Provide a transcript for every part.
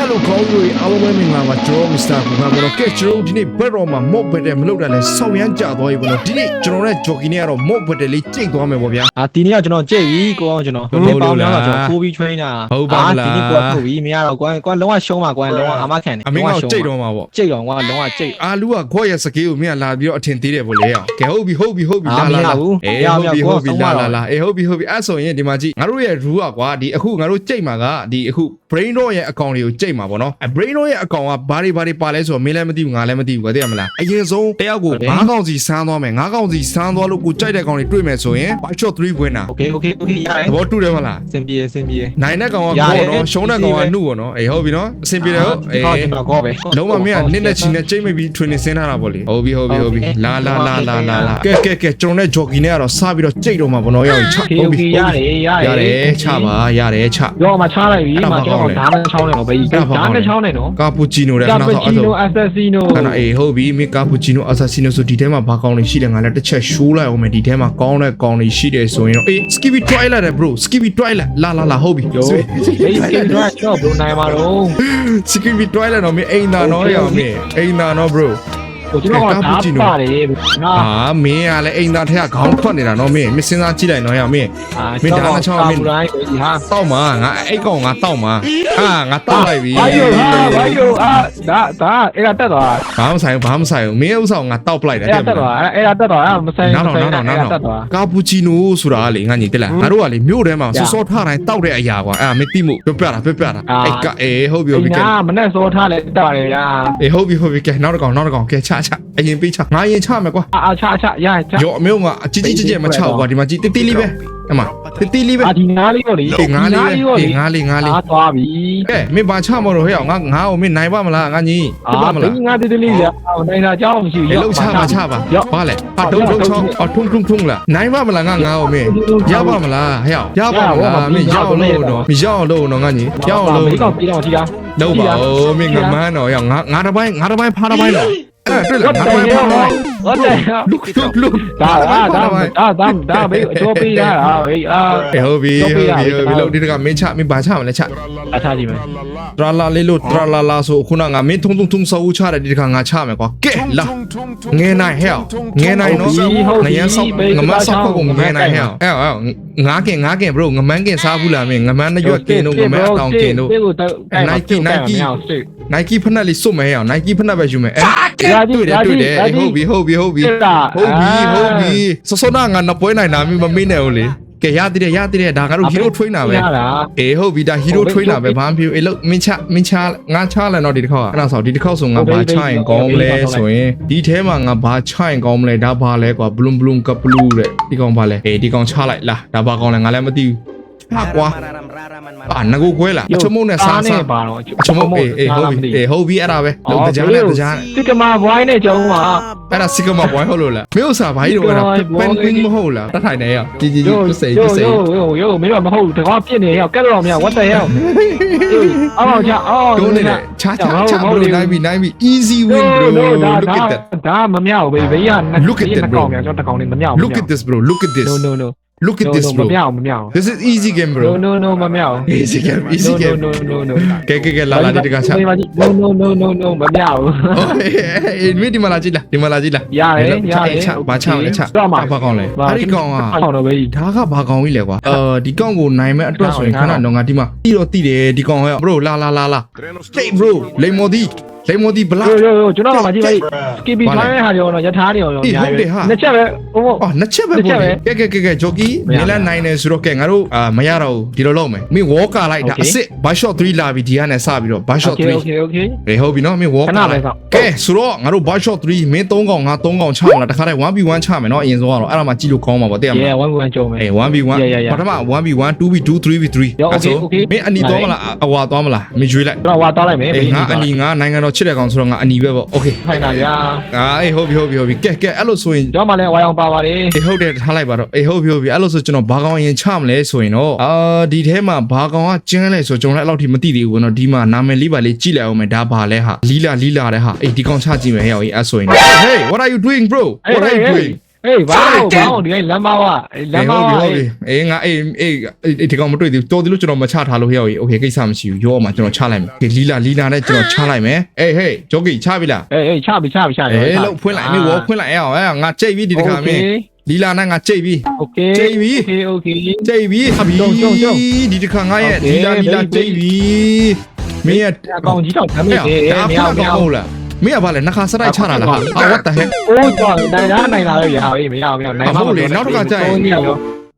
Hello ကောင်းတို့အားလုံးပဲမင်္ဂလာပါကျွန်တော် Mr. ကူပါဘောတော့ကဲကျွန်တော်ဒီနေ့ဘက်တော့မှာမော့ဘက်တယ်မလုပ်တာလဲဆောက်ရမ်းကြသွားပြီဘောနော်ဒီနေ့ကျွန်တော်နဲ့ဂျော်ကီနဲ့ကတော့မော့ဘက်တယ်လေးကြိတ်သွားမယ်ပေါ့ဗျာအာဒီနေ့ကကျွန်တော်ကြိတ်ပြီကိုအောင်ကျွန်တော်ဟုတ်လို့ပေါင်းများလားတော့ကျွန်တော်ခိုးပြီး train တာဟုတ်ပါလားဒီနေ့ကိုထုတ်ပြီမရတော့ကွာကွာလုံးဝရှုံးပါကွာလုံးဝအာမခံတယ်အမင်းကကြိတ်တော့မှာပေါ့ကြိတ်တော့ကွာလုံးဝကြိတ်အာလူကခွက်ရဲ့စကေးကိုမင်းကလာပြီးတော့အထင်သေးတယ်ပေါ့လေအောင်ကဲဟုတ်ပြီဟုတ်ပြီဟုတ်ပြီအာလာလာလာမရဘူးအေးမရဟုတ်ပြီဘူးဟုတ်ပြီကိုယ်လာဆုံးလာသွားလာအေးဟုတ်ပြီဟုတ်ပြီအဲ့ဆိုရင်ဒီမှာကြည့်ငါတို့ရဲ့ rule อ่ะကွာဒီအခုငါတို့ကြိတ်မှာကဒီအခု brain draw ရဲ့အကောင့်တွေကိုကြိတ်ချိန်မှာပေါ့နော်အ Braino ရဲ့အကောင်ကဘာတွေဘာတွေပါလဲဆိုတော့မင်းလည်းမသိဘူးငါလည်းမသိဘူးကွာသိရမလားအရင်ဆုံးတယောက်ကို9កောင်စီစမ်းသွားမယ်9កောင်စီစမ်းသွားလို့ကိုကြိုက်တဲ့ကောင်တွေတွေ့မယ်ဆိုရင် White Shot 3ဝင်တာ Okay okay okay ရတယ်သဘောတူတယ်မလားအဆင်ပြေအဆင်ပြေနိုင်တဲ့ကောင်ကကောနော်ရှုံးတဲ့ကောင်ကနှုတ်ပေါ့နော်အေးဟုတ်ပြီနော်အဆင်ပြေတယ်ဟုတ်အေးကောပဲလုံးဝမင်းကနစ်နဲ့ချီနဲ့ချိန်မိပြီး training ဆင်းထားတာပေါ့လေဟုတ်ပြီဟုတ်ပြီဟုတ်ပြီလာလာလာလာလာလာကဲကဲကဲကျွန်တော်နဲ့ jogging နဲ့ကတော့စပြီးတော့ကြိတ်တော့မှာပေါ့နော်ရောက်ချဟုတ်ပြီရတယ်ရတယ်ရတယ်ချပါရတယ်ချတော့မှချလိုက်ပြီမှကျွန်တော်ဒါမှချောင်းတယ်တော့ဘယ်ကြီးဓာတ်နဲ့ချောင်းနေတော့ကာပူချီနိုတဲ့ခကာဏပတော့ချီအဲ့နိုဒါအဆက်စီနိုခဏအေးဟုတ်ပြီမင်းကာပူချီနိုအဆာဆီနိုဆိုဒီထဲမှာဘာကောင်းနေရှိတယ်ငါလည်းတစ်ချက်ရှိုးလိုက်အောင်မယ်ဒီထဲမှာကောင်းတဲ့ကောင်းနေရှိတယ်ဆိုရင်တော့အေး skippy try လိုက်တယ် bro skippy try လိုက်လာလာလာဟုတ်ပြီရောဘေးကတော့ချောဘလို့နိုင်မှာတော့ skippy try လိုက်တော့မင်းအိမ်သာနော်ရအောင်မင်းအိမ်သာနော် bro ကိုကျွန်တော်ကဓာတ်ပါတယ်ငါအာမင်းကလည်းအိမ်သားထက်ကခေါင်းထွက်နေတာနော်မင်းမစင်းစားကြည့်လိုက်နော်ရမင်းမင်းဒါနဲ့ချောင်းမင်းတိုင်းဟာတောက်မှာငါအဲ့ကောင်ငါတောက်မှာအာငါတောက်လိုက်ပြီဘာယိုဟာဘာယိုအာဒါဒါအဲ့ဒါတက်သွားဘာမှဆိုင်ဘာမှဆိုင်ဘူးမင်းဥစ္စာကိုငါတောက်ပလိုက်တယ်အဲ့ဒါတက်သွားအဲ့ဒါတက်သွားအဲ့မဆိုင်နောက်မတော့ဆိုင်နောက်တော့အဲ့နောက်ဒါတက်တော့သွားကာပူချီနိုဆိုတာကလေငါညီတက်လားငါတို့ကလေမြို့ထဲမှာစောစောထားတိုင်းတောက်တဲ့အရာကွာအဲ့ဒါမင်းသိမှုပြပြတာပြပြတာအဲ့ကအေးဟုတ်ပြီဟုတ်ပြီကဲညာမနဲ့စောထားလဲတက်ပါတယ်ဗျာအေးဟုတ်ပြီဟုတ်ပြီကဲနောက်တစ်ကောင်နောက်တစ်ကောင်ကဲချချအရင်ပေးချငါရင်ချမယ်ကွာအာချာချရချရောအမျိုးကအကြီးကြီးကြီးကြီးမချဘူးကွာဒီမှာကြီးတိတိလေးပဲအမတိတိလေးပဲအာဒီငါးလေးကိုလေအေးငါးလေးပဲအေးငါးလေးငါးလေးအာသွားပြီကဲမင်းဘာချမလို့ဟဲ့အောင်ငါငါ့ကိုမင်းနိုင်ပါမလားငါညီပြအာပါမလားဒီငါးတေးသေးလေးဗျာနိုင်တာကြောက်မရှိအေးလောက်ချပါချပါရော့ဘာလဲဟာဒုံဒုံချောင်းအော်ထုံထုံထုံလားနိုင်ပါမလားငါငါ့ကိုမင်းရပါမလားဟဲ့အောင်ရပါမလားမင်းရအောင်လို့တော့မရအောင်လို့တော့ငါညီရအောင်လို့မေးတော့ပြီးတော့ကြည့်တာတော့ပါဦးမင်းငမန်းတော့ရငါငါတစ်ပိုင်းငါတစ်ပိုင်းဖားတစ်ပိုင်းတော့ အဲ့တွေ့လားငါတစ်ပိုင်းဖားတစ်ပိုင်းဟုတ်တယ်လုကလုကလုဒါဒါဒါဒါဒါဒါဘေးအချိုးပေးရတာဘေးအာအေးဟုတ်ပြီဟုတ်ပြီဟုတ်ပြီလို့ဒီတကမင်းချမင်းဘာချမလဲချအထားကြည့်မယ်တရာလာလေးလို့တရာလာလာဆိုခုနငါမင်းထုံထုံထုံဆောက်ချတယ်ဒီတကငါချမယ်ကွာကဲလာငဲနိုင်ဟဲ့ငဲနိုင်နော်ငရမ်းဆောက်ငမန်းဆောက်ဖို့ငဲနိုင်ဟဲ့အဲ့အဲ့ငါးကင်ငါးကင် bro ငမန်းကင်စားဘူးလားမင်းငမန်းနှရွက်ကင်တို့ငမန်းအတောင်ကင်တို့ Nike ဖက်နှက်လေးစွတ်မယ်ဟဲ့ Nike ဖက်နှက်ပဲယူမယ်အဲ့တွေ့တယ်တွေ့တယ်ဟုတ်ပြီဟုတ်ပြီဟုတ်ပြီဟုတ်ပြီဟုတ်ပြီစစောနာငါနပွဲနိုင်တာမင်းမမေးနဲ့ဟုတ်လေကဲရသေးတယ်ရသေးတယ်ဒါကတော့ hero trainer ပဲရတာအေးဟုတ်ပြီဒါ hero trainer ပဲဘာမှမဖြစ်ဘူးအေးလို့မင်းချမင်းချငါချလဲတော့ဒီတစ်ခေါက်အဲ့ဒါဆိုဒီတစ်ခေါက်ဆိုငါဘာချရင်ကောင်းမလဲဆိုရင်ဒီထဲမှာငါဘာချရင်ကောင်းမလဲဒါဘာလဲကွာ bloom bloom က blue တဲ့ဒီကောင်ဘာလဲအေးဒီကောင်ချလိုက်လားဒါဘာကောင်လဲငါလည်းမသိဘူးဟာကွာ အာငကိုကွဲလာအချုံမုံနဲ့စားစားပါတော့အချုံမုံအေးဟုတ်ပြီအေးဟုတ်ပြီအဲ့ဒါပဲလုံးတကြားနဲ့တကြားစစ်ကမာဘွိုင်းနဲ့ကျုံးပါအဲ့ဒါစစ်ကမာဘွိုင်းဟုတ်လို့လားမင်းဥစားဘာကြီးတော့အဲ့ဒါပန်ကင်းမဟုတ်လားတထိုင်နေရជីជីကြီးစိတ်စိတ်ရိုးရိုးမင်းတို့မဟုတ်ဘူးတကောပြစ်နေရကက်တော့မရဝတ်တယ်ရအောင်အောင်ချအောင်ဒုံးနေတယ်ချာချာချာဘလို့နိုင်ပြီနိုင်ပြီ easy win bro look at that ဒါမမြောက်ဘူးဘေးဘေးက look at that bro ကျွန်တော်တကောင်နေမမြောက်ဘူး look at this bro look at this no no no look at this မ bro မြောက်မမြောက် this is easy game bro no no no မမြောက် easy game easy game no no no ကဲကဲကဲလာလာဒီတကချာ no no no no no မမြောက် အေးမင်းဒီမှာလာကြည့်လားဒီမှာလာကြည့်လားရတယ်ရတယ်ချဘာချလဲချတော့မှာဘာကောင်းလဲအဲ့ဒီကောင်ကအောင်တော့ဘေးဒါကဘာကောင်ကြီးလဲကွာအဲဒီကောင်ကိုနိုင်မဲ့အတွက်ဆိုရင်ခဏတော့ငါဒီမှာတီးတော့တီးတယ်ဒီကောင်ဟဲ့ bro လာလာလာလာ hey bro လိမ္မော်ဒီ လိမ္မော်ဒီဘလာ ရိုးရိုးရိုးကျွန်တော်ကမှကြည့်လိုက် skip ထားတဲ့ဟာတွေတော့ယထာတွေရောနှစ်ချက်ပဲဟိုအော်နှစ်ချက်ပဲပေါ့လေကဲကဲကဲကဲဂျိုကီမင်းလည်းနိုင်နေဆိုတော့ကဲငါတို့အာမရတော့ဘူးဒီလိုလုပ်မယ်မင်းဝေါ်ကာလိုက်တာအစ်စ်ဘတ်ရှော့3လာပြီဒီကနေစပြီးတော့ဘတ်ရှော့ okay 3 okay okay ဟေးဟုတ်ပြီနော်မင်းဝေါ်ခဏကာပဲလိုက်ကောက်ကဲဆိုတော့ငါတို့ဘတ်ရှော့3မင်း3កောင်ငါ3កောင်ချမလားတခါတည်း 1v1 ချမယ်နော်အရင်ဆုံးကတော့အဲ့ဒါမှကြည့်လို့ကောင်းမှာပေါ့တဲ့ရမ yeah လား one one ကြုံမယ် အေး 1v1 Yeah, yeah, yeah. ပထမ 1v1 2v2 3v3 Yeah, okay, okay. မင်းအနီသွားမလားအဝါသွားမလားမင်းရွေးလိုက်ကျွန်တော်ဝါတောက်လိုက်မယ်အေးငါအနီငါနိုင်ငံတော်ချစ်တဲ့ကောင်ဆိုတော့ငါအနီပဲပေါ့โอเค ထိုင်တာဗျာ အာအေးဟုတ်ပြီဟုတ်ပြီဟုတ်ပြီကဲကဲအဲ့လိုဆိုရင် ကျွန်တော်မှလည်းဝါအောင်ပါပါတယ် အေးဟုတ်တယ်ထားလိုက်ပါတော့အေးဟုတ်ပြီဟုတ်ပြီအဲ့လိုဆိုကျွန်တော်ဘာကောင်ရင်ချမလဲဆိုရင်တော့အာဒီထဲမှာဘာကောင်ကကျန်းလဲဆိုကျွန်တော်လည်းအဲ့လောက်ထိမသိသေးဘူးနော်ဒီမှာနာမည်လေးပါလေးကြည့်လိုက်အောင်မယ်ဒါဘာလဲဟာလီလာလီလာတဲ့ဟာအေးဒီကောင်ချကြည့်မယ်ဟဲ့ဟောအဲ့ဆိုရင် Hey what are you doing bro what are you doing အေးဘာလို့ဘာလို့ဒီလမ်းမဝလမ်းမ ဟုတ် ဝ ပြီဟုတ်ပြီအေးငါအေးအေးအေးဒီကောင်မတွေ့သေးဘူးတော်သေးလို့ကျွန်တော်မချထားလို့ဟဲ့โอเคကိစ္စမရှိဘူးရောမှာကျွန်တော်ချလိုက်မယ်ဒီလီလာလီလာနဲ့ကျွန်တော်ချလိုက်မယ်အေးဟေးဂျိုကီချပြီလား အေးအေးချပြီချပြီချပြီ အေးလို့ဖွင့်လိုက်မင်းဝဖွင့်လိုက်အောင်အဲငါကြိတ်ပြီဒီတခါမင်းလီလာနဲ့ငါကြိတ်ပြီ โอเค ကြိတ်ပြီ โอเคโอเค ကြိတ်ပြီဟာပြီ ကျုံကျုံကျုံ ဒီတခါငါရဲ့ โอเค လီလာလီလာကြိတ်ပြီမင်းရဲ့ အကောင်ကြီးတော့ဓာတ်မိ အေး တယ် ဒါ မ ဖ ရ တ် မရ တော့မဟုတ်လား မင်းကဘာလဲနှခါစရိုက်ချတာလားဟာ what the heck အိုးတော့နိုင်လားနိုင်လားရဟေးမရမရနိုင်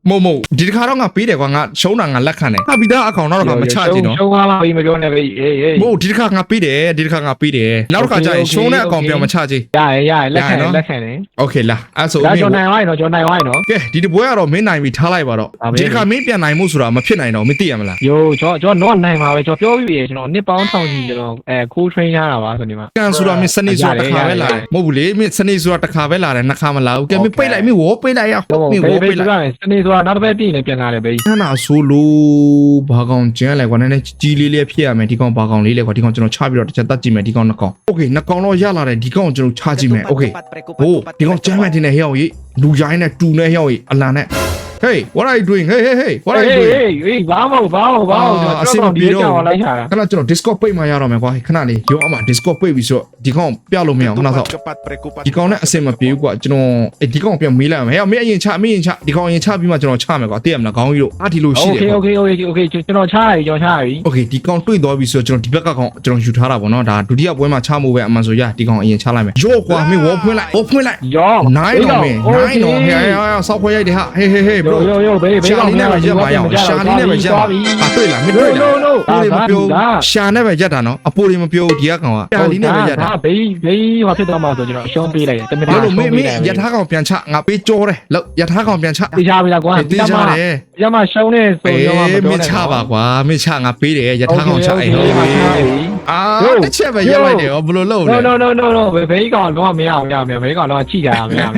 မှာ မုံမုံဒီတခါတော့ငါပေးတယ်ကွာငါရှုံးတာငါလက်ခံတယ်ဟာပြီးသားအကောင်တော့ငါမချကြည့်နော် ရှုံးသွားပါပြီမပြောနဲ့ပဲအေးအေး မဟုတ်ဒီတစ်ခါငါပေးတယ်ဒီတစ်ခါငါပေးတယ်နောက်တစ်ခါကျရင်ရှုံးတဲ့အကောင်ပြောင်းမချကြည့် ရရရလက်ခံလက်ခံတယ် โอเคလားအဲ့ဆို ဒါ မင်း ကျော်နိုင်ဝိုင်းတော့ကျော်နိုင်ဝိုင်းနော် ကဲဒီတပွဲကတော့မင်းနိုင်ပြီထားလိုက်ပါတော့ ဒါပဲ ဒီတစ်ခါမင်းပြန်နိုင်မှုဆိုတာမဖြစ်နိုင်တော့မသိရမလား ယိုကျော်ကျော်တော့နိုင်ပါပဲကျော်ပြောပြီးပြီကျွန်တော်နှစ်ပေါင်းထောင်ကြီးကျွန်တော်အဲ cool train ရတာပါဆိုနေမှာ ကန်ဆိုတာမင်းစနေဆိုတာတစ်ခါပဲလာတယ်မဟုတ်ဘူးလေမင်းစနေဆိုတာတစ်ခါပဲလာတယ်နှစ်ခါမလာဘူးကဲမင်းပိတ်လိုက်မင်းဝေါ်ပိတ်လိုက်ရ တော့ မင်း ဘေး ဝေါ် ဘေး ပိတ်လိုက် ဆိုတာစနေဆို တာနောက်တစ်ပတ်ပြည်နေပြန်လာတယ်ဘေး ခဏဆိုလို့ဘာကောင်ကျန်းလဲကွာနည်းနည်းကြီးလေးလေးဖြစ်ရမယ်ဒီကောင်ဘာကောင်လေးလဲကွာဒီကောင်ကျွန်တော်ချပြီးတော့တစ်ချက်တတ်ကြည့်မယ်ဒီကောင်နှစ်ကောင်โอเคနှစ်ကောင်တော့ရလာတယ်ဒီကောင်ကျွန်တော်ချကြည့်မယ်โอเค ဟိုဒီကောင်ကျမ်းမှန်တင်နေဟဲ့အောင်ကြီးလူရိုင်းနဲ့တူနေဟဲ့အောင်ကြီးအလံနဲ့ Hey what are you doing Hey hey hey what are you doing ဟေးဘာမှမဘာမှဘာမှကျွန်တော်အဆင်မပြေတော့လိုက်ရတာခဏကျွန်တော် Discord ပိတ်မှရတော့မယ်ကွာခဏလေးရောအမ Discord ပိတ်ပြီးဆိုတော့ဒီကောင်ပြလို့မရအောင်ခဏဆောက်ဒီကောင်နဲ့အဆင်မပြေဘူးကွာကျွန်တော်ဒီကောင်ပြန်မေးလိုက်မယ်ဟဲ့မင်းအရင်ချမင်းရင်ချဒီကောင်ရင်ချပြီးမှကျွန်တော်ချမယ်ကွာသိရမလားခေါင်းကြီးတို့အားဒီလိုရှိတယ် Okay okay okay okay ကျွန်တော်ချရပြီကျွန်တော်ချရပြီ Okay ဒီကောင်တွေ့သွားပြီဆိုတော့ကျွန်တော်ဒီဘက်ကကောင်ကျွန်တော်ယူထားတာပေါ့နော်ဒါဒုတိယပွဲမှာချမှုပဲအမှန်ဆိုရဒီကောင်အရင်ချလိုက်မယ်ရော့ကွာမင်းဝေါ်ဖွင့်လိုက်ဝေါ်ဖွင့်လိုက်ရောနိုင်တော့မင်းနိုင်တော့ဟဲ့ဆောက်ခွဲရိုက်တယ်ဟာဟေးဟေးဟေး bro ရောရောဘေးဘေးရှာလီနဲ့ပဲရက်ပါရအောင်ရှာလီနဲ့ပဲရက်ပါအတွေ့လားမတွေ့လား no no ဒီမပြောရှာနဲ့ပဲရက်တာနော်အပူတွေမပြောဒီကကောင်ကရှာလီနဲ့ပဲရက်တာဟာဘေးဘေးဟာဖြစ်သွားမှာဆိုကျွန်တော်အရှုံးပေးလိုက်တယ်တမင်တာလို့မင်းမင်းရထားကောင်ပြန်ချငါပေးကြောတယ်လို့ရထားကောင်ပြန်ချတေးချပါလားကွာတေးချတယ်ရမရှုံးနေဆိုတော့မပြောနဲ့မင်းချပါကွာမင်းချငါပေးတယ်ရထားကောင်ချအေးအာတစ်ချက်ပဲရက်လိုက်တယ်ဘယ်လိုလုပ်လဲ no no no no ဘေးကောင်တော့မရမရမရဘေးကောင်တော့ချိကြရမရမ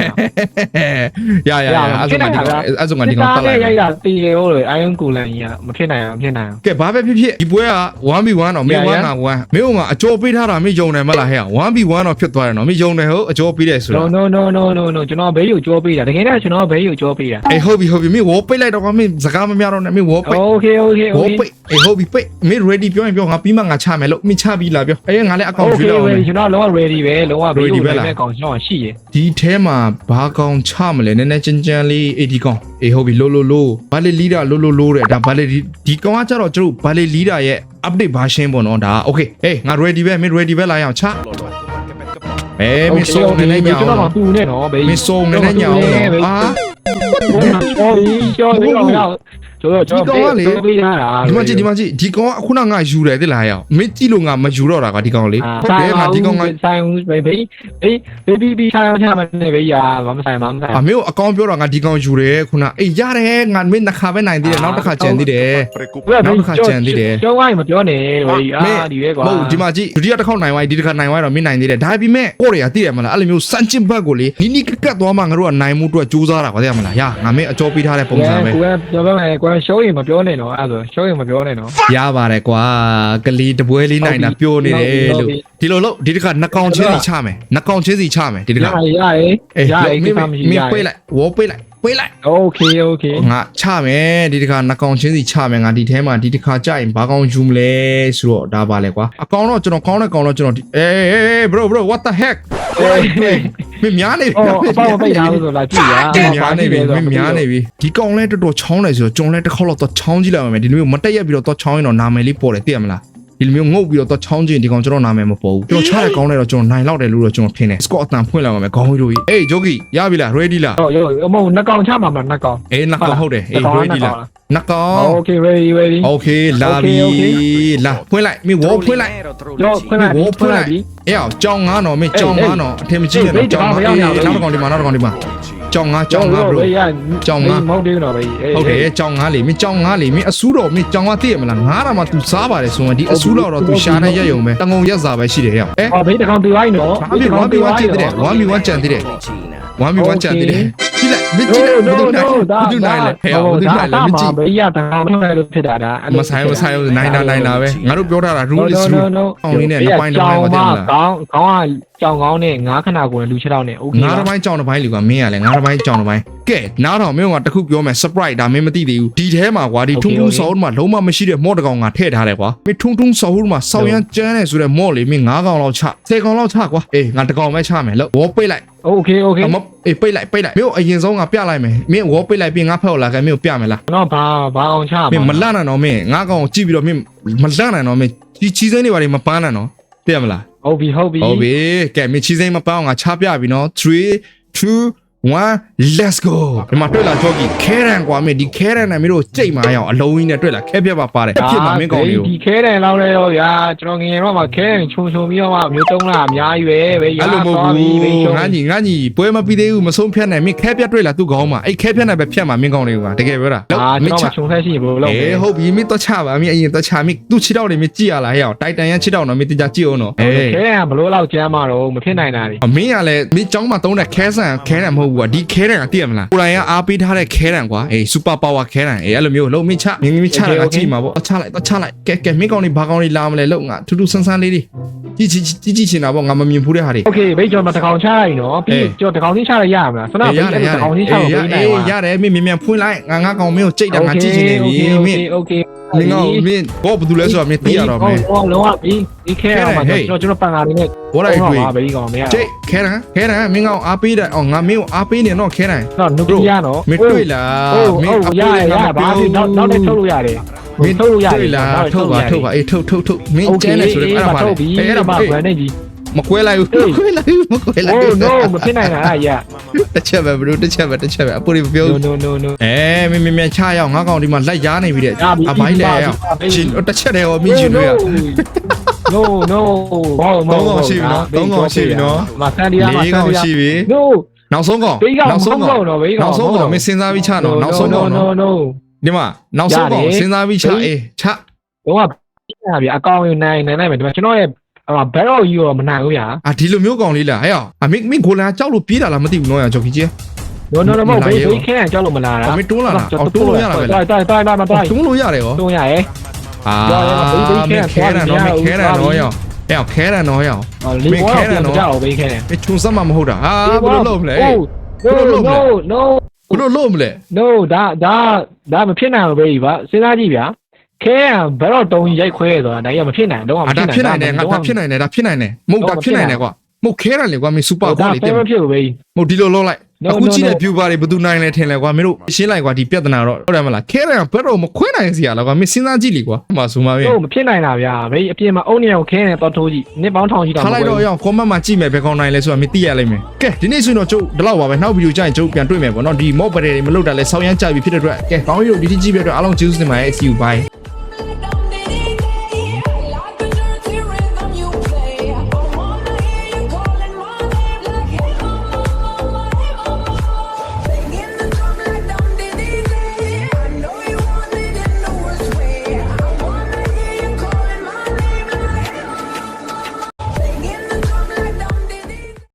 ရရရအဲ့ဆိုငါကောင်အဲ့ဆိုငါဒီကောင်တက်လိုက်ရိုက်တာတီးရောလေအိုင်းကူလန်ကြီးကမဖြစ်နိုင်အောင်ဖြစ်နိုင်အောင်ကဲဘာပဲဖြစ်ဖြစ်ဒီပွဲက 1v1 တော့မင်းရရ1ငါ1မင်းကအကျော်ပေးထားတာမင်းယုံတယ်မလားဟဲ့ 1v1 တော့ဖြစ်သွားတယ်နော်မင်းယုံတယ်ဟုတ်အကျော်ပေးတယ်ဆို no တော့ no no no no no ကျွန်တော်ဘေးကိုကြောပေးတာတကယ်တော့ကျွန်တော်ဘေးကိုကြောပေးတာအေးဟုတ်ပြီဟုတ်ပြီမင်းဝေါ်ပိတ်လိုက်တော့ကွာမင်းစကားမများတော့နဲ့မင်းဝေါ်ပိတ် okay okay ဝေါ် okay ပိတ်အေးဟုတ်ပြီပိတ်မင်း ready ပြောရင်ပြောငါပြီးမှငါချမယ်လို့မင်းချပြီးလာပြောအေးငါလည်းအကောင့်ယူ okay လောက်မယ်ကျွန်တော်လုံးဝ ready ပဲလုံးဝဘေး Ready ကိုပဲလားပဲကောင်ကျွန်တော်ရှိရဒီထဲမှာဘာကောင်ချမလဲနည်းနည်းချင်းချမ်းလေးအေးဒီကောင် အေးဟုတ်ပြီလိုလိုလိုဘာလေလီဒါလိုလိုလိုတဲ့ဒါဘာလေဒီကောင်ကကျတော့ကျတို့ဘာလေလီဒါရဲ့ update version ပေါ့နော်ဒါ okay ဟေးငါ ready ပဲမင်း ready ပဲလာရအောင်ချအေးမင်းစုံနေနေညောကျွန်တော်င်းမပူနဲ့နော်ဘေးမင်းစုံနေနေညောင်းအာကျော်ပြီးကျော်ပြီးတော့ ကျွန်တော်ကျွန်တော်ဘေးပေးရတာဒီမှာကြည့်ဒီမှာကြည့်ဒီကောင်ကခုနငါယူတယ်သိလားဟဲ့မင်းကြည့်လို့ငါမယူတော့တာကဒီကောင်လေဟုတ်တယ်ငါဒီကောင်ကဆိုင်ဘေးဘေးဘေးဘေးဘေးဆိုင်ချမှာနေဘေးရမမဆိုင်မမဆိုင်အမေကိုအကောင့်ပြောတာငါဒီကောင်ယူတယ်ခုနအေးရတယ်ငါမင်းတစ်ခါပဲနိုင်သေးတယ်နောက်တစ်ခါကြံသေးတယ်ကျော်ဝိုင်းမပြောနဲ့ဘေးအာဒီပဲကွာမဟုတ်ဒီမှာကြည့်ဒုတိယတစ်ခေါက်နိုင်သွားဒီတစ်ခါနိုင်သွားတော့မင်းနိုင်သေးတယ်ဒါပေမဲ့ကိုရီးယားသိတယ်မလားအဲ့လိုမျိုးစန့်ကျင်ဘက်ကိုလေနီနီကကတ်သွားမှငါတို့ကနိုင်မှုအတွက်စူးစမ်းတာကွာသိရမလားရငါမင်းအကြောပေးထားတဲ့ပုံစံပဲကိုယ်ပြောပါမယ်ကိုယ်ရှုံးရင်မပြောနဲ့နော်အဲ့ဒါရှုံးရင်မပြောနဲ့နော်ရပါတယ်ကွာကလေးတပွဲလေးနိုင်တာပြောနေတယ်လို့ဒီလိုလို့ဒီတစ်ခါနှကောင်ချင်းစီချမယ်နှကောင်ချင်းစီချမယ်ဒီတစ်ရခါရရအေးရရမကိင်းစ္စမရှိမရင်းပေးလိုက်ဝေါ်ပေးလိုက် ပေးလိုက် โอเคโอเค ငါချမယ်ဒီတစ်ခါနှကောင်ချင်းစီချမယ်ငါဒီထဲမှာဒီတစ်ခါကြရင်ဘာကောင်ယူမလဲဆိုတော့ဒါပါလေကွာအကောင်တော့ကျွန်တော်ကောင်းတဲ့ကောင်တော့ကျွန်တော်အေးအေး bro bro what the heck မင်းများနေပြီ အော်အပေါင်းပိတ်ထားလို့ဆိုလာကြည့်ရ မင်းများနေပြီမင်းများနေပြီဒီကောင်လဲတော်တော်ချောင်းနေဆိုတော့ကျွန်တော်လဲတစ်ခေါက်တော့တော့ချောင်းကြည့်လိုက်ပါမယ်ဒီလိုမျိုးမတက်ရက်ပြီးတော့တော့ချောင်းရင်တော့နာမည်လေးပေါ်တယ်သိရမလား ဒီလိုမျိုးငုတ်ပြီးတော့တော့ချောင်းချင်းဒီကောင်ကျွန်တော်နာမည်မပေါ်ဘူးကျွန်တော်ချတဲ့ကောင်းလဲတော့ကျွန်တော်နိုင်လောက်တယ်လို့တော့ကျွန်တော်ထင်တယ် score အတန်ဖွင့်လိုက်ပါမယ်ခေါင်းကြီးတို့ကြီးအေးဂျိုကီရပြီလား ready လားဟုတ်ရောအမဟုတ်နှကောင်ချမှာမလားနှကောင်အေးနှကောင်ဟုတ်တယ်အေး ready လား နှကောင် โอเค ready ready โอเคလာပြီလာဖွင့်လိုက်မင်းဝေါ်ဖွင့်လိုက် ရောခွင့်လိုက်ခွင့်လိုက်ပြီ အေးအောင်ကြောင်းငါတော့မင်းကြောင်းငါတော့အထင်မကြီးနဲ့တော့ကြောင်းငါအေးနောက်တစ်ကောင်ဒီမှာနောက်တစ်ကောင်ဒီမှာကြောင်းငါကြောင်းငါ bro ကြောင်းငါ မဟုတ်သေးတော့ဘေး ဟုတ်တယ်ကြောင်ငါးလေမင်းကြောင်ငါးလေမင်းအဆူးတော်မင်းကြောင်ကသိရမလားငါးတာမှ तू စားပါတယ်ဆိုရင်ဒီအဆူးတော်တော့ तू ရှာနေရက်ယုံပဲတငုံရက်စာပဲရှိတယ်ဟဲ့အဲ ဟောဘေးတကောင်ပြိုင်းနော် ဘာဖြစ်1 1ကြည့်တယ်1 1ကြံသေးတယ်1 1ကြံသေးတယ် ကြည့်လိုက်မကြည့်လိုက်ဘယ်သူနိုင်ဘယ်သူနိုင်လဲဟဲ့ဘယ်သူနိုင်လဲမကြည့်ဘေးရတန်အောင်ထုတ်လိုက်လို့ဖြစ်တာဒါမဆိုင်မဆိုင်နိုင်တာနိုင်တာပဲငါတို့ပြောထားတာ rule is rule အောင်လေးနဲ့နှစ်ပိုင်းတစ်ပိုင်းမသိဘူးလားကောင်းကောင်းကကြောင်ကောင်းနဲ့ငါးခဏကိုလူချတော့နဲ့ okay ငါးတစ်ပိုင်းကြောင်တစ်ပိုင်းလူကမင်းရလဲငါးတစ်ပိုင်းကြောင်တစ်ပိုင်း ကဲနားတော်မင်းကတခုပြောမယ် surprise ဒါမင်းမသိသေးဘူးဒီထဲမှာကွာဒီထုံထုံဆောင်းမှာလုံးဝမရှိတဲ့မော့တကောင်ကထည့်ထားတယ်ကွာမင်းထုံထုံဆောင်းမှာစောင်းရမ်းကျန်းနေဆိုတဲ့မော့လေးမင်း9ကောင်လောက်ချ10ကောင်လောက်ချကွာအေးငါတကောင်ပဲချမယ်လို့ဝေါ်ပိတ်လိုက် okay okay အမအေးပိတ်လိုက်ပိတ်လိုက်မင်းအရင်ဆုံးကပြလိုက်မယ်မင်းဝေါ်ပိတ်လိုက်ပြီးငါဖက်လာခဲ့မင်းကိုပြမယ်လားတော့ဘာဘာအောင်ချမင်းမလန့်နိုင်တော့မင်းငါကောင်ကိုကြည့်ပြီးတော့မင်းမလန့်နိုင်တော့မင်းဒီချီစင်းတွေဘာတွေမပန်းနိုင်တော့သိရမလားဟုတ်ပြီဟုတ်ပြီဟုတ်ပြီကဲမင်းချီစိမ့်မပအောင်ငါချပြပြီနော်3 2 1 let's go ဒီမှာတွေ့လာကြောကြီးခဲရန်ကွာမင်းဒီခဲရန်နဲ့မင်းတို့ကြိတ်မာရအောင်အလုံးကြီးနဲ့တွေ့လာခဲပြတ်ပါပါတယ်ဖြစ်မှာမင်းကောင်းလေးကိုဒီခဲတယ်လောက်လဲတော့ဗျာကျွန်တော်ငယ်တော့မှခဲတယ်ခြုံခြုံပြီးတော့မှမျိုးတုံးလာအများကြီးပဲပဲအဲ့လိုမဟုတ်ဘူးငါညီငါညီပွဲမပြီးသေးဘူးမဆုံးဖြတ်နိုင်မင်းခဲပြတ်တွေ့လာသူ့ကောင်းမှာအဲ့ခဲပြတ်နဲ့ပဲဖြတ်မှာမင်းကောင်းလေးကတကယ်ပြောတာအာမကျွန်င်းချတော်မှခြုံဆက်ရှိဘလို့လောက်အေးဟုတ်ပြီမင်းတော့ချပါမင်းအရင်တော့ချမင်းသူ့ချစ်တော့နေမင်းကြည့်ရလားဟဲ့အောင်တိုက်တန်ရချစ်တော့နော်မင်းတင်ကြကြည့်အောင်နော်အေးခဲတယ်ဘလို့လောက်ကျမ်းမှာတော့မဖြစ်နိုင်တာလေအမင်းကလည်းမင်းចောင်းမှာတုံးတဲ့ခဲဆန်ခဲရန်မဟုတ်ဘူးကွာဒီခဲရန်ကသိရမလားကိုယ်တိုင်ကအားပေးထားတဲ့ခဲရန်ကွာအေးစူပါပါဝါခဲရန်အေးအဲ့လိုမျိုးလုံးမင်းချမင်းမင်းချတာကကြည့်မှာပေါ့အချလိုက်တော့ချလိုက်ကဲကဲမင်းကောင်းလေးဘာကောင်းလေးလာမလဲလုံးငါထူးထူးဆန်းဆန်းလေးတွေကြည့်ကြည့်ကြည့်ကြည့်ချင်တာပေါ့ငါမမြင်ဘူးတဲ့ဟာတွေ โอเคဘေးကျွန်တော်တကောင်ချလိုက်နော်ပြီးကျွန်တော်တကောင်ချင်းချရရမလားဆန္ဒဘေးအဲ့တကောင်ချင်းချလို့ဘေးနိုင် အေး ပါ ရတယ်မင်းမြန်မြန်ဖွင့်လိုက်ငါငါကောင်မင်းကိုကြိတ်တာငါကြည့်ချင်နေပြီမင်း โอเค မင်းကောင်မင်းဘောဘာဘူးလဲဆိုတော့မင်းသိရတော့မင်းလုံးလုံးဝပြီးဒီခဲရမှာကျွန်တော်ကျွန်တော်ပန်ကားလေးနဲ့ဘောလိုက်တွေ့ပါဘေးကောင်မရကြိတ်ခဲရန်ခဲရန်မင်းကောင်အားပေးတယ်အော်ငါမင်းကိုအားပေးနေတော့ခဲရန်တော့နုကလီးယားနော်မင်းတွေ့လားဟုတ်မဟုင်းတ်ရရရဘာဖြစ်နောက်နောက်လည်းထုတ်လို့ရတယ်မင်းထုတ်လို့ရတွေ့လားထုတ်ပါထုတ်ပါအေးထုတ်ထုတ်ထုတ်မင်းကျန်းနေဆိုတော့အဲ့ဒါပါလေထုတ်ပြီးအဲ့အဲ့ဒါဒါပါပါလေဘယ်နဲ့ကြီး မကွဲလိုက်ဘူးမကွဲလိုက်ဘူးမကွဲလိုက် Oh ဘူး no မဖြစ်နိုင်တာအဲ့ရတစ်ချက်ပဲဘလို့တစ်ချက်ပဲတစ်ချက်ပဲအပူတွေမပြော no ဘူး no no no အဲမင်းမင်းမြန်ချရအောင်ငါကောင်ဒီမှာလက်ရားနေပြီတဲ့ရပြီအပိုင်းလဲရအောင်ပါပြီရှင်တစ်ချက်တည်းဟောမင်းရှင်တွေရ no no ဘောမသုံးကောင်ရှိပြီနော်သုံးကောင်ရှိပြီနော်မဆန်ဒီယာမလေးဆန်ကောင်ဒီယာ ရှိပြီ no နောက်ဆုံးကောင်ဘေးကောင်နောက်ဆုံးကောင်တော့ဘေးကောင်နောက်ဆုံးကောင်မင်းစဉ်းစားပြီးချနော်နောက်ဆုံးကောင် no နော် no ဒီမှာနောက်ဆုံးကောင်ရတယ် စဉ်းစားပြီးချအေးချ တော့ကပြရပြီအကောင်ယူနိုင်နိုင်နိုင်မယ်ဒီမှာကျွန်တော်ရဲ့ ဟိုဘယ်တော့ယူတော့မနိုင်ဘူးဗျာအာဒီလိုမျိုးကောင်လေးလားဟဲ့အောင်အမင်းမင်းကိုလာကြောက်လို့ပြေးတာလားမသိဘူးနော်ရဂျော်ကြီးကြီး no no no မဟုတ်ဘေးဘေးခဲကြောက်လို့မလာတာအမင်းတွန်းလာတာအော်တွန်းလို့ရတာပဲလားတိုက်တိုက်တိုက်မတိုက်တွန်းလို့ရတယ်ရောတွန်းရရဲ့အာကြောက်ရမှာဘေးဘေးခဲမင်းခဲရနော်မင်းခဲရနော်သွားပြီရောဟဲ့အောင်ခဲရနော်ရောလီဘောတော့ကြောက်ဘေးခဲမင်းချုံစမ်းမှာမဟုတ်တာဟာဘယ်လိုလုပ်မလဲ no no no ဘယ်လိုလုပ်မလဲ no ဒါဒါဒါမဖြစ်နိုင်ဘူးဘေးပါစဉ်းစားကြည့်ဗျာ ခဲရဘယ်တော့တုံးရိုက်ခွဲဆိုတာဒါကြီးမဖြစ်နိုင်တော့မအာဖြဒါစ်နိုင်ဖြစ်နိုင်တယ်ငါဒါဖြစ်နိုင်တယ်ဒါဖြစ်နိုင်တယ်မဟုတ်ဒါဖြစ်နိုင်တယ်ကွာမဟုတ်ခဲရလေကွာမင်းစူပါဒါကောလေးဖဲတင်မဖြစ်ဘူးဘေးမဟုတ်ဒီလိုလုပ်လိုက် No, အခု no, ကြည့်တဲ့ no. view ပါတွေဘယ်သူနိုင်လဲထင်လဲကွာမင်းတို့ရှင်းလိုက်ကွာဒီပြဿနာတော့ဟုတ်တယ်မလားခဲရဘယ်တော့မခွဲနိုင်စီရလားကွာမင်းစဉ်းစားကြည့်လीကွာဟိုမှာဆိုမှာပဲဟုတ်မဖြစ်နိုင်တာဗျာဘေးအပြင်မှာအုံနေအောင်ခဲနေတော့ထိုးကြည့်နစ်ပေါင်းထောင်ရှိတော့ထားလိုက်တော့ရအောင် comment မှာကြည့်မယ်ဘယ်ကောင်နိုင်လဲဆိုတာမင်းသိရလိမ့်မယ်ကဲဒီနေ့ဆိုရင်တော့ကျုပ်ဒီလောက်ပါပဲနောက်ဗီဒီယိုကျရင်ကျုပ်ပြန်တွေ့မယ်ပေါ့နော်ဒီ mob တွေမလုပ်တာလဲဆောင်းရမ်းကြပြီဖြစ်တဲ့အတွက်ကဲကောင်းကြီးတို့ဒီတိကြည့်ပြတဲ့အတွက်အားလုံးကျေးဇူးတင်ပါတယ် see you bye